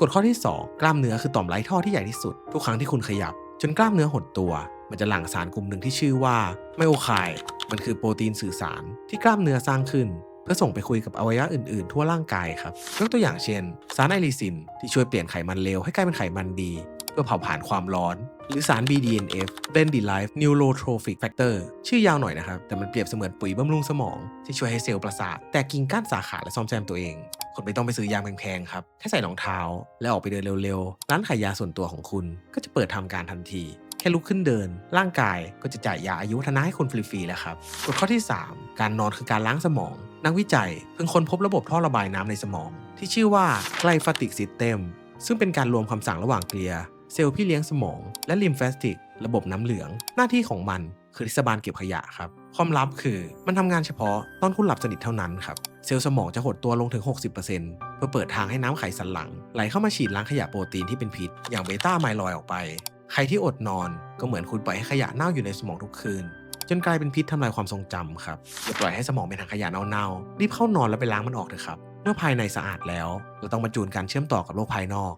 กฎข้อที่ 2 กล้ามเนื้อคือต่อมไร้ท่อที่ใหญ่ที่สุด ทุกครั้งที่คุณขยับ จนกล้ามเนื้อหดตัว มันจะหลั่งสารกลุ่มหนึ่งที่ชื่อว่าไมโอไคน์มันคือโปรตีนสื่อสารที่กล้ามเนื้อสร้างขึ้น เพื่อส่งไปคุยกับอวัยวะอื่นๆ ทั่วร่างกายครับยกตัวอย่างเช่น สารไอลิซิน ที่ช่วยเปลี่ยนไขมันเลวให้กลายเป็นไขมันดี เพื่อเผาผลาญความร้อน หรือสาร BDNF Ben Derived Neurotrophic Factor ชื่อยาวหน่อยนะครับแต่มันเปรียบเสมือนปุ๋ยบำรุงสมองที่ช่วยให้เซลล์ประสาทแตกกิ่งก้านสาขาและซ่อมแซมตัวเอง คุณไม่ต้องไปซื้อยางแพงๆครับ แค่ใส่รองเท้า แล้วออกไปเดินเร็วๆ ร้านขายยาส่วนตัวของคุณ ก็จะเปิดทำการทันที แค่ลุกขึ้นเดิน ร่างกายก็จะจ่ายยาอายุวัฒนะให้คุณฟรีๆแล้วครับกฎข้อที่ 3 การนอนคือการล้างสมอง นักวิจัยเพิ่งค้นพบระบบท่อระบายน้ำในสมอง ที่ชื่อว่าไกลฟาติกซิสเต็มซึ่งเป็นการรวมคำสั่งระหว่างเกลียเซลล์พี่เลี้ยงสมอง และลิมแฟสติก ระบบน้ำเหลือง หน้าที่ของมันคือทิศบาลเก็บขยะครับ ความลับคือมันทำงานเฉพาะตอนคุณหลับสนิทเท่านั้นครับ เซลล์สมองจะหดตัวลงถึง 60%เพื่อเปิดทางให้น้ำไขสันหลัง ไหลเข้ามาฉีดล้างขยะโปรตีนที่เป็นพิษ อย่างเบต้าไมลอยออกไป ใครที่อดนอนก็เหมือนคุณปล่อยให้ขยะเน่าอยู่ในสมองทุกคืน จนกลายเป็นพิษทำลายความทรงจำครับอย่าปล่อยให้สมองเป็นถังขยะเน่าๆรีบเข้านอนแล้วไปล้างมันออกเถอะครับ เมื่อภายในสะอาดแล้ว เราต้องมาจูนการเชื่อมต่อกับโลกภายนอก